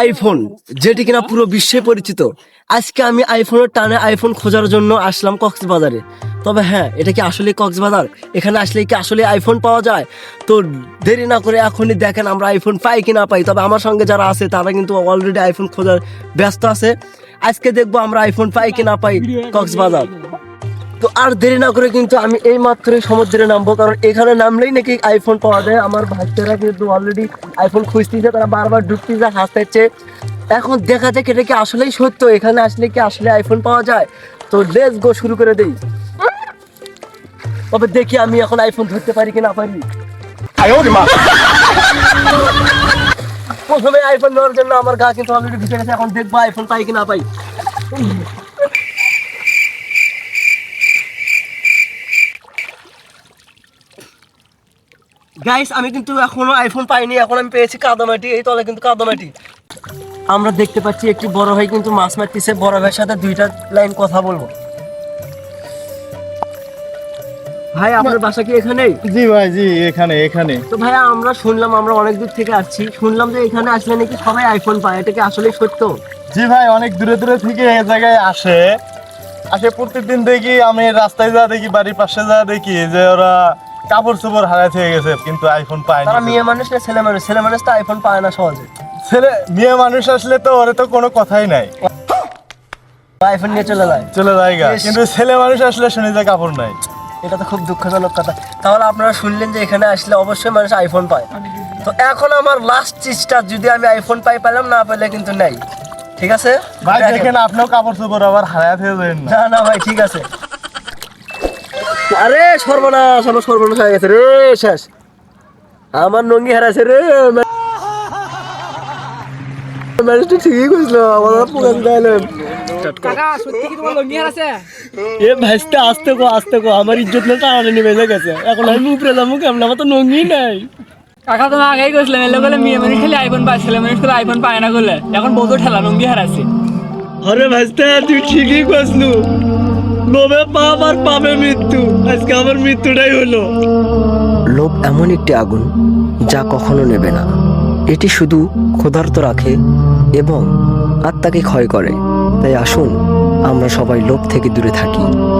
IPhone যেটি কিনা পুরো বিশ্বে পরিচিত। আজকে আমি আইফোনের টানে আইফোন খোঁজার জন্য আসলাম কক্সবাজারে। তবে হ্যাঁ এটা কি আসলে কক্সবাজার? এখানে আসলে কি আসলে আইফোন পাওয়া যায়? তো দেরি না করে এখনই দেখেন আমরা আইফোন পাই কি না পাই। তবে আমার সঙ্গে যারা আছে, তারা কিন্তু অলরেডি আইফোন খোঁজার ব্যস্ত আছে। আজকে দেখব আমরা আইফোন পাই কি না পাই কক্সবাজার। তো আর দেরি না করে কিন্তু আমি এই মাত্রই সমুদ্রে নামবো কারণ এখানে নামলেই নাকি আইফোন পাওয়া যায়। আমার ভাইটারা কিন্তু অলরেডি আইফোন খুঁজতেছে তারা বারবার ঢুকতেছে হাসতেছে। এখন দেখা যাক এটা কি আসলেই সত্য এখানে আসলে কি আসলে আইফোন পাওয়া যায়? তো লেস গো শুরু করে দেই। তবে দেখি আমি এখন আইফোন ধরতে পারি কি না পারি। প্রথমে আইফোন নেওয়ার জন্য আমার গা কিন্তু অলরেডি ভিজে গেছে এখন দেখব আইফোন পাই কি না পাই। গাইস আমি কিন্তু এখনও আইফোন পাইনি এখন আমি পেয়েছি কাদামাটি এই তলে কিন্তু কাদামাটি। আমরা দেখতে পাচ্ছি একটি বড় ভাই কিন্তু মাছ মারতেছে বড় ভাইয়ের সাথে দুইটা লাইন কথা বলব। ভাই আপনার বাসা কি এখানেই? জি ভাই জি এখানে এখানে। তো ভাই আমরা শুনলাম আমরা অনেক দূর থেকে আসছি। শুনলাম যে এখানে আসলে নাকি সবাই আইফোন পায় এটা কি আসলে সত্য? জি ভাই অনেক দূরে দূরে থেকে এই জায়গায় আসে। আসে প্রত্যেকদিন দেখি আমি রাস্তায় যা দেখি বাড়ির পাশে যা দেখি যে ওরা কাপড় চোপড় হারাই গেছে কিন্তু আইফোন পায়নি তারা মেয়ে মানুষ না ছেলে মানুষ। ছেলে মানুষ তো আইফোন পায় না সহজে। ছেলে মেয়ে মানুষ আসলে তো ওরে তো কোনো কথাই নাই। আইফোন নিয়ে চলে যায়। চলে জায়গা বেশ। কিন্তু ছেলে মানুষ আসলে শুনে যে কাপড় নাই। এটা তো খুব দুঃখজনক কথা। তাহলে আপনারা শুনলেন যে এখানে আসলে অবশ্যই মানুষ আইফোন পায়। তো এখন আমার লাস্ট চেষ্টা যদি আমি আইফোন পাই পেলাম না পেলে কিন্তু নাই। ঠিক আছে? ভাই দেখেন। আপনিও কাপড় চোপড় আবার হারাই থেকে যাবেন না। না না ভাই ঠিক আছে। আরে সর্বনাশ আমার সর্বনাশ হয়ে গেছে রে শেষ। আমার নঙ্গি হারাইছে রে ম্যানেজটা ঠিকই কইছিল আমার পোকান গাইলেন কাকা সত্যি কি তোমার লঙ্গি আছে এ ভাইস্তে আসতে কো আসতে কো আমার ইজ্জত না টানা নেমে গেছে। এখন আমি উপরে যাব কেমন? আমার তো নঙ্গি নাই। কাকা তুমি আগেই কইছিলাম এলে বলে মেয়ে মানুষ খালি আইফোন পায় ছেলে মানুষ খালি আইফোন পায় না বলে এখন বহুত ঠেলা লঙ্গি হারাচ্ছে আরে ভাইস্তে তুই ঠিকই কইছলু। লোভে পাপ আর পাবে মৃত্যু। আজকে আমার মৃত্যুটাই হলো। লোভ এমন একটি আগুন যা কখনো নেবে না। এটি শুধু ক্ষুধার্ত রাখে এবং আত্মাকে ক্ষয় করে। তাই আসুন, আমরা সবাই লোভ থেকে দূরে থাকি।